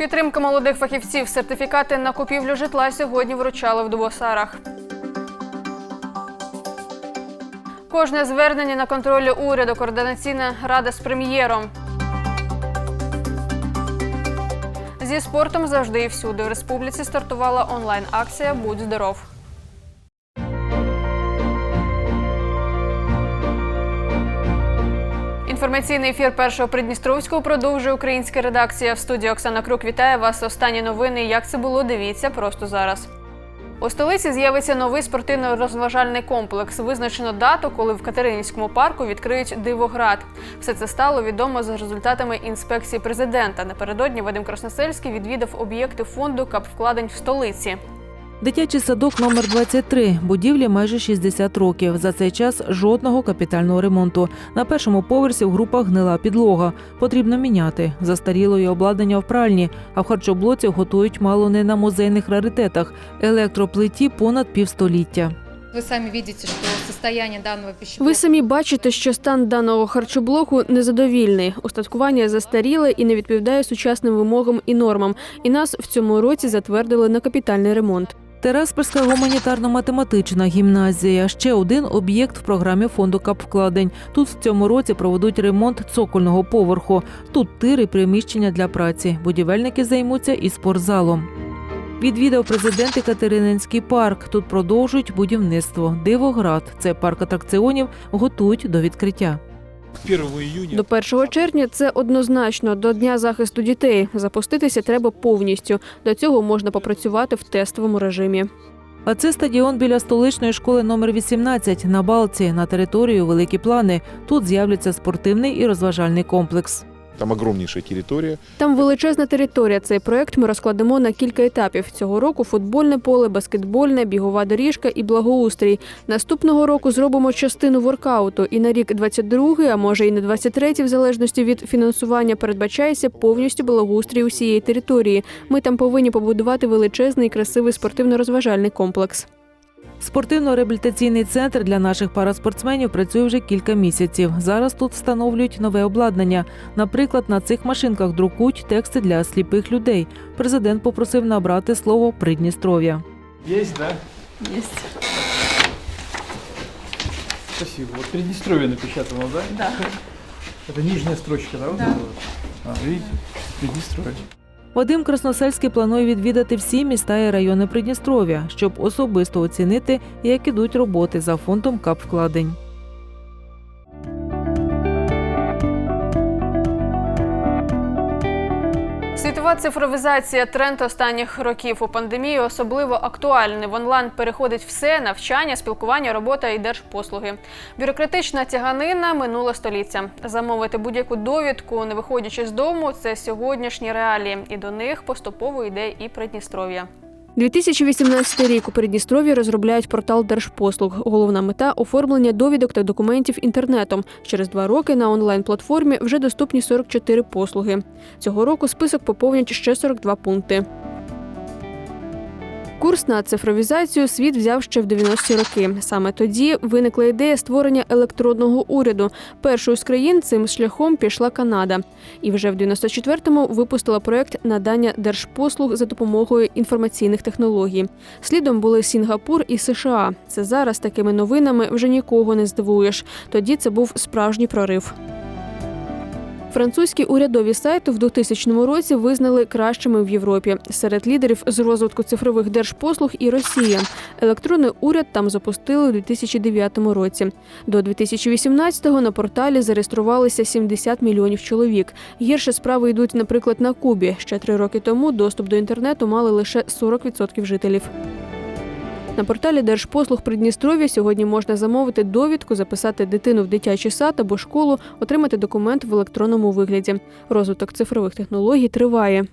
Підтримка молодих фахівців, сертифікати на купівлю житла сьогодні вручали в Дубосарах. Кожне звернення на контролі уряду, координаційна рада з прем'єром. Зі спортом завжди і всюди. В республіці стартувала онлайн-акція Будь здоров. Інформаційний ефір першого Придністровського продовжує українська редакція. В студії Оксана Крук вітає вас. Останні новини. Як це було? Дивіться просто зараз. У столиці з'явиться новий спортивно-розважальний комплекс. Визначено дату, коли в Катеринівському парку відкриють дивоград. Все це стало відомо за результатами інспекції президента. Напередодні Вадим Красносельський відвідав об'єкти фонду капвкладень в столиці. Дитячий садок номер 23 Будівлі майже 60 років. За цей час жодного капітального ремонту. На першому поверсі в групах гнила підлога. Потрібно міняти. Застарілої обладнання в пральні, а в харчоблоці готують мало не на музейних раритетах. Електроплиті понад півстоліття. Вы сами видите, что состояние данного пищеблока... Ви самі бачите, що стан даного харчоблоку незадовільний. Устаткування застаріле і не відповідає сучасним вимогам і нормам. І нас в цьому році затвердили на капітальний ремонт. Терасперська гуманітарно-математична гімназія ще один об'єкт в програмі фонду капвкладень. Тут в цьому році проведуть ремонт цокольного поверху. Тут тири приміщення для праці. Будівельники займуться і спортзалом. Відвідав президент Катерининський парк. Тут продовжують будівництво. Дивоград це парк атракціонів, готують до відкриття. 1 июня До 1 червня це однозначно до дня захисту дітей. Запуститися треба повністю. До цього можна попрацювати в тестовому режимі. А це стадіон біля столичної школи номер 18 на Балці на територію Великі Плани. Тут з'являться спортивний і розважальний комплекс. Там огромнейшая территория. Там величезна територія. Цей проект ми розкладемо на кілька етапів. Цього року футбольне поле, баскетбольне, бігова доріжка і благоустрій. Наступного року зробимо частину воркауту. І на рік 22, а може і на 23, в залежності від фінансування, передбачається повністю благоустрій усієї території. Ми там повинні побудувати величезний красивий спортивно-розважальний комплекс. Спортивно-реабілітаційний центр для наших параспортсменів працює вже кілька місяців. Зараз тут встановлюють нове обладнання. Наприклад, на цих машинках друкують тексти для сліпих людей. Президент попросив набрати слово Придністров'я. Есть, да? Есть. Спасибо. Вот Приднестровье напечатано, да? Да. Это нижняя строчка, да? Да. А, видите? Приднестровье. Вадим Красносельський планує відвідати всі міста і райони Придністров'я, щоб особисто оцінити, як ідуть роботи за фондом капвкладень. Світова цифровізація тренд останніх років у пандемії особливо актуальний. В онлайн переходить все навчання, спілкування, робота і держпослуги. Бюрократична тяганина минула століття. Замовити будь-яку довідку, не виходячи з дому, це сьогоднішні реалії, і до них поступово йде і Придністров'я. 2018 рік у Придністров'ї розробляють портал держпослуг. Головна мета оформлення довідок та документів інтернетом. Через два роки на онлайн-платформі вже доступні 44 послуги. Цього року список поповнять ще 42 пункти. Курс на цифровізацію світ взяв ще в 90-ті роки. Саме тоді виникла ідея створення електронного уряду. Першою з країн цим шляхом пішла Канада. І вже в 94-му випустила проект надання держпослуг за допомогою інформаційних технологій. Слідом були Сінгапур і США. Це зараз такими новинами вже нікого не здивуєш. Тоді це був справжній прорив. Французькі урядові сайти в 2000 році визнали кращими в Європі. Серед лідерів з розвитку цифрових держпослуг і Росія. Електронний уряд там запустили у 2009 році. До 2018-го на порталі зареєструвалися 70 мільйонів чоловік. Гірше справи йдуть, наприклад, на Кубі. Ще три роки тому доступ до інтернету мали лише 40% жителів. На порталі Держпослуг Придністров'я сьогодні можна замовити довідку, записати дитину в дитячий сад або школу, отримати документ в електронному вигляді. Розвиток цифрових технологій триває.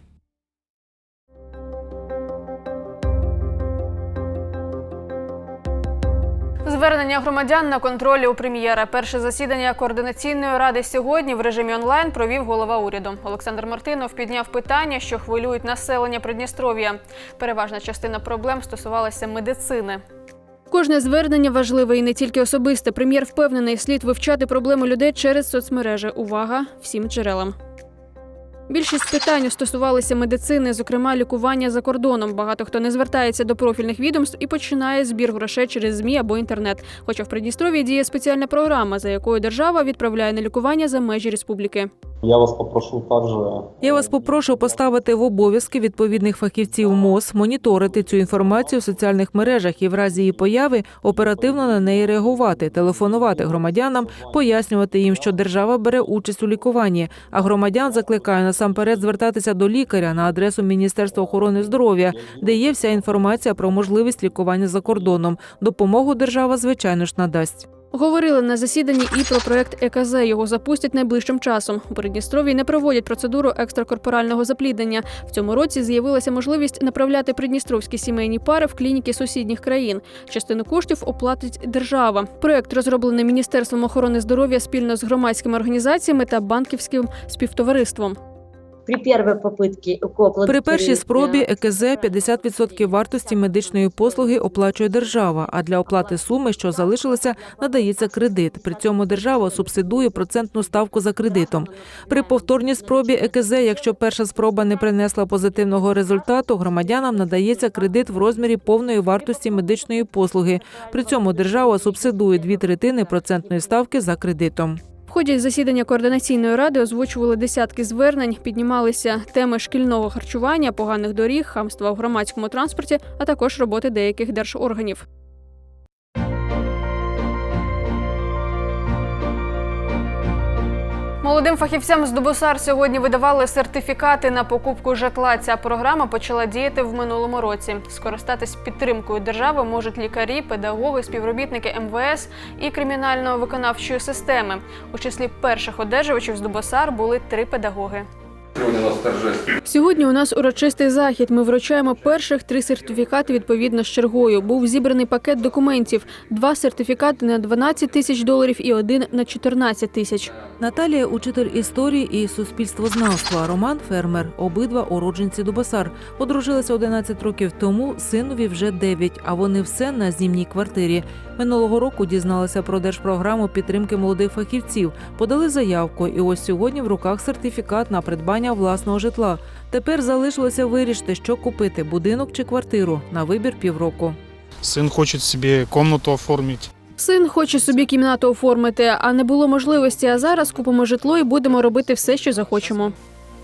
Звернення громадян на контролі у прем'єра. Перше засідання координаційної ради сьогодні в режимі онлайн провів голова уряду. Олександр Мартинов підняв питання, що хвилюють населення Придністров'я. Переважна частина проблем стосувалася медицини. Кожне звернення важливе і не тільки особисте. Прем'єр впевнений, слід вивчати проблеми людей через соцмережі. Увага всім джерелам. Більшість питань стосувалися медицини, зокрема лікування за кордоном. Багато хто не звертається до профільних відомств і починає збір грошей через змі або інтернет. Хоча в Придністров'ї діє спеціальна програма, за якою держава відправляє на лікування за межі республіки. Я вас попрошу также Я вас попрошу поставити в обов'язки відповідних фахівців МОЗ, моніторити цю інформацію в соціальних мережах і в разі її появи оперативно на неї реагувати, телефонувати громадянам, пояснювати їм, що держава бере участь у лікуванні. А громадян закликаю насамперед звертатися до лікаря на адресу Міністерства охорони здоров'я, де є вся інформація про можливість лікування за кордоном. Допомогу держава, звичайно ж, надасть. Говорили на засіданні і про проект ЕКЗ. Його запустять найближчим часом. У Придністров'ї не проводять процедуру екстракорпорального запліднення. В цьому році з'явилася можливість направляти придністровські сімейні пари в клініки сусідніх країн. Частину коштів оплатить держава. Проект розроблений Міністерством охорони здоров'я спільно з громадськими організаціями та банківським співтовариством. При первой попытке УКО При першій спробі ЕКЗ 50% вартості медичної послуги оплачує держава, а для оплати суми, що залишилися, надається кредит. При цьому держава субсидує процентну ставку за кредитом. При повторній спробі ЕКЗ, якщо перша спроба не принесла позитивного результату, громадянам надається кредит в розмірі повної вартості медичної послуги. При цьому держава субсидує дві третини процентної ставки за кредитом. В ході засідання координаційної ради озвучували десятки звернень, піднімалися теми шкільного харчування, поганих доріг, хамства в громадському транспорті, а також роботи деяких держорганів. Молодим фахівцям з Дубосар сьогодні видавали сертифікати на покупку житла. Ця програма почала діяти в минулому році. Скористатись підтримкою держави можуть лікарі, педагоги, співробітники МВС і кримінально-виконавчої системи. У числі перших одержувачів з Дубосар були три педагоги. Сьогодні у нас урочистий захід. Ми вручаємо перших три сертифікати відповідно з чергою. Був зібраний пакет документів: два сертифікати на 12 тисяч доларів і один на 14 тисяч. Наталія учитель історії і суспільствознавства. Роман фермер. Обидва уродженці Дубасар. Одружилися 11 років тому. Синові вже 9, а вони все на знімній квартирі. Минулого року дізналися про держпрограму підтримки молодих фахівців. Подали заявку, і ось сьогодні в руках сертифікат на придбання власного житла. Тепер залишилося вирішити, що купити будинок чи квартиру на вибір півроку. Сын хочет себе комнату оформить. Син хоче собі кімнату оформити, а не було можливості. А зараз купимо житло і будемо робити все, що захочемо.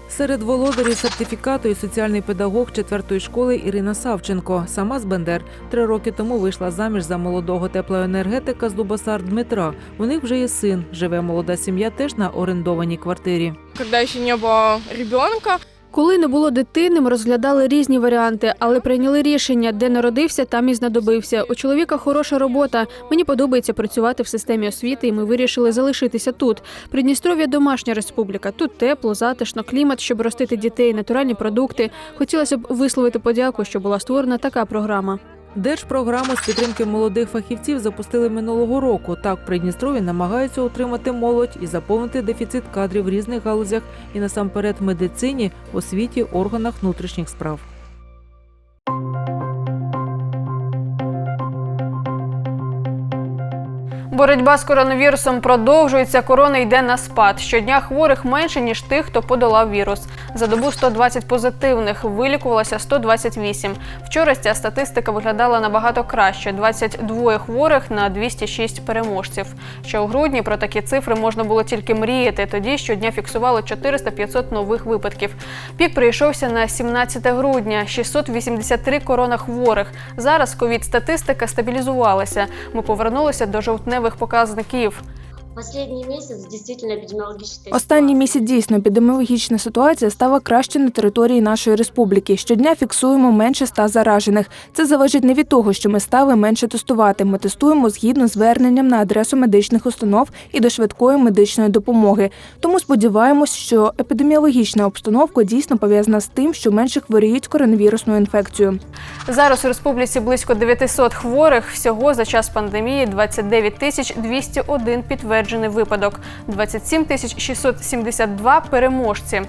Серед володарів сертифікату і соціальний педагог четвертої школи Ірина Савченко. Сама з Бендер три роки тому вийшла заміж за молодого теплоенергетика з Дубасар Дмитра. У них вже є син. Живе молода сім'я теж на орендованій квартирі. Коли ще не було ребенка. Коли не було дитини, ми розглядали різні варіанти, але прийняли рішення, де народився, там і знадобився. У чоловіка хороша робота. Мені подобається працювати в системі освіти, і ми вирішили залишитися тут. Придністров'я домашня республіка. Тут тепло, затишно, клімат, щоб ростити дітей, натуральні продукти. Хотілося б висловити подяку, що була створена така програма. Держпрограму з підтримки молодих фахівців запустили минулого року. Так, Придністрові намагаються утримати молодь і заповнити дефіцит кадрів в різних галузях і насамперед медицині, освіті, органах внутрішніх справ. Боротьба з коронавірусом продовжується. Корона йде на спад. Щодня хворих менше ніж тих, хто подолав вірус. За добу 120 позитивних, вилікувалося 128. Вчора ця статистика виглядала набагато краще: 22 хворих на 206 переможців. Ще у грудні про такі цифри можна було тільки мріяти. Тоді щодня фіксували 400-500 нових випадків. Пік прийшовся на 17 грудня. 683 коронахворих. Зараз ковід статистика стабілізувалася. Ми повернулися до жовтневих показників. Последний месяц действительно эпидемиологическая Останній місяць дійсно епідеміологічна ситуація стала краще на території нашої республіки. Щодня фіксуємо менше ста заражених. Це залежить не від того, що ми стали менше тестувати. Ми тестуємо згідно зверненням на адресу медичних установ і до швидкої медичної допомоги. Тому сподіваємось, що епідеміологічна обстановка дійсно пов'язана з тим, що менше хворіють коронавірусною інфекцією. Зараз у республіці близько 900 хворих. Всього за час пандемії 29 тисяч 201 підтверджений випадок, 27 тисяч 672 переможці.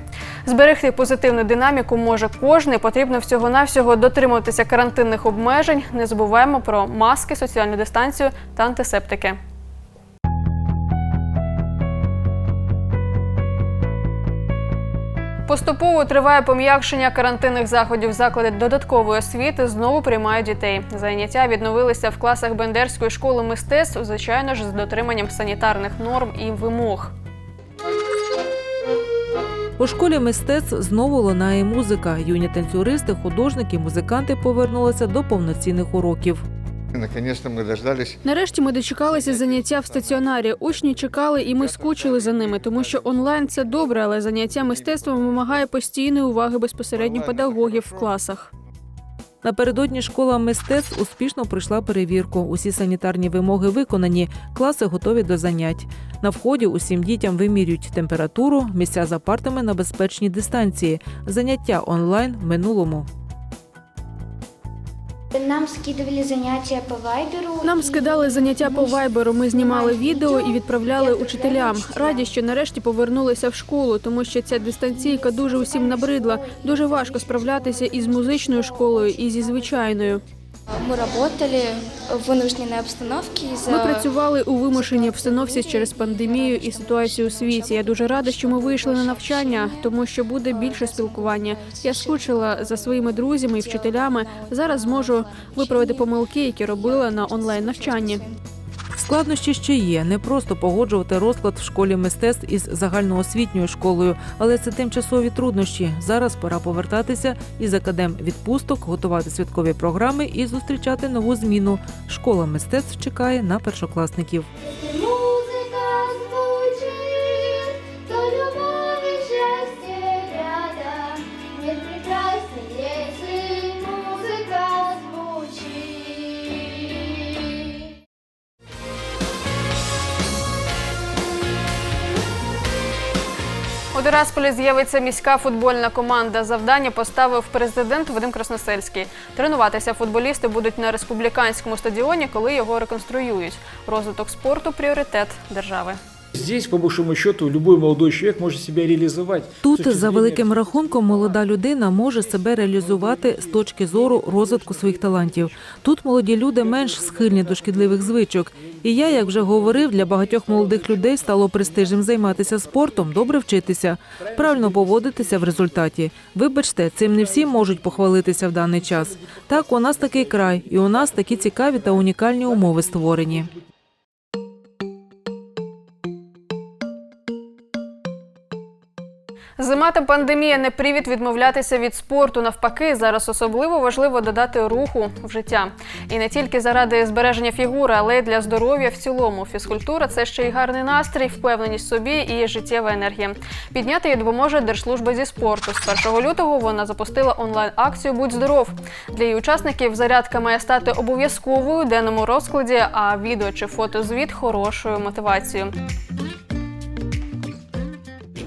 Зберегти позитивну динаміку може кожний. Потрібно всього-навсього дотримуватися карантинних обмежень. Не забуваємо про маски, соціальну дистанцію та антисептики. Поступово триває пом'якшення карантинних заходів. Заклади додаткової освіти знову приймають дітей. Заняття відновилися в класах Бендерської школи мистецтв, звичайно ж, з дотриманням санітарних норм і вимог. У школі мистецтв знову лунає музика. Юні танцюристи, художники, музиканти повернулися до повноцінних уроків. Наконец-то мы дождались. Нарешті ми дочекалися заняття в стаціонарі. Учні чекали, і ми скучили за ними, тому що онлайн це добре, але заняття мистецтвом вимагає постійної уваги безпосередньо педагогів в класах. Напередодні школа мистецтв успішно пройшла перевірку. Усі санітарні вимоги виконані, класи готові до занять. На вході усім дітям вимірюють температуру, місця за партами на безпечній дистанції. Заняття онлайн в минулому. Нам скидували заняття по вайберу. Нам скидали заняття по вайберу. Ми знімали відео і відправляли учителям. Раді, що нарешті повернулися в школу, тому що ця дистанційка дуже усім набридла. Дуже важко справлятися із музичною школою і зі звичайною. Ми працювали в вимушеній обстановці. Ми працювали у вимушеній обстановці через пандемію і ситуацію у світі. Я дуже рада, що ми вийшли на навчання, тому що буде більше спілкування. Я скучила за своїми друзями і вчителями. Зараз зможу виправити помилки, які робила на онлайн навчанні. Складнощі ще є. Не просто погоджувати розклад в школі мистецтв із загальноосвітньою школою, але це тимчасові труднощі. Зараз пора повертатися із академ відпусток, готувати святкові програми і зустрічати нову зміну. Школа мистецтв чекає на першокласників. Тирасполі з'явиться міська футбольна команда. Завдання поставив президент Вадим Красносельський. Тренуватися футболісти будуть на республіканському стадіоні, коли його реконструюють. Розвиток спорту пріоритет держави. Здесь, по большому счету, любой молодой человек может себя реализовать. Тут за великим рахунком молода людина може себе реалізувати з точки зору розвитку своїх талантів. Тут молоді люди менш схильні до шкідливих звичок. І я, як вже говорив, для багатьох молодих людей стало престижним займатися спортом, добре вчитися, правильно поводитися в результаті. Вибачте, цим не всі можуть похвалитися в даний час. Так, у нас такий край, і у нас такі цікаві та унікальні умови створені. Зима та пандемія не привід відмовлятися від спорту. Навпаки, зараз особливо важливо додати руху в життя. І не тільки заради збереження фігури, але й для здоров'я в цілому. Фізкультура це ще й гарний настрій, впевненість в собі і життєва енергія. Підняти її допоможе Держслужба зі спорту. З 1 лютого вона запустила онлайн-акцію Будь здоров. Для її учасників зарядка має стати обов'язковою денному розкладі, а відео чи фотозвіт хорошою мотивацією.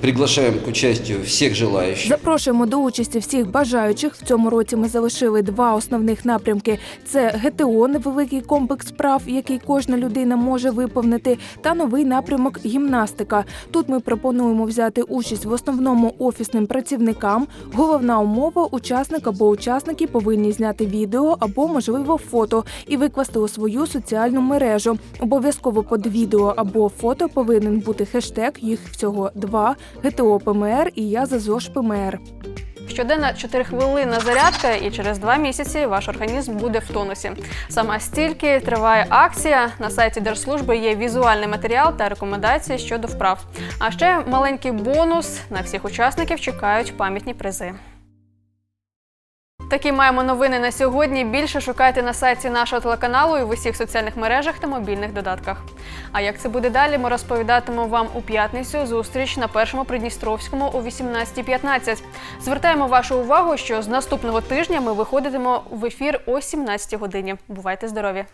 Приглашаем к участию всех желающих. Запрошуємо до участі всіх бажаючих. В цьому році ми залишили два основних напрямки: це ГТО, невеликий комплекс справ, який кожна людина може виповнити, та новий напрямок гімнастика. Тут ми пропонуємо взяти участь в основному офісним працівникам. Головна умова учасник або учасники повинні зняти відео або, можливо, фото і викласти у свою соціальну мережу. Обов'язково під відео або фото повинен бути хештег. Їх всього два. ГТО ПМР і я за ЗОЖ ПМР. Щоденна 4-хвилинна зарядка, і через два місяці ваш організм буде в тонусі. Саме стільки триває акція. На сайті Держслужби є візуальний матеріал та рекомендації щодо вправ. А ще маленький бонус на всіх учасників чекають пам'ятні призи. Такі маємо новини на сьогодні. Більше шукайте на сайті нашого телеканалу і в усіх соціальних мережах та мобільних додатках. А як це буде далі, ми розповідатимемо вам у п'ятницю. Зустріч на першому Придністровському о 18.15. Звертаємо вашу увагу, що з наступного тижня ми виходитимо в ефір о 17 годині. Бувайте здорові!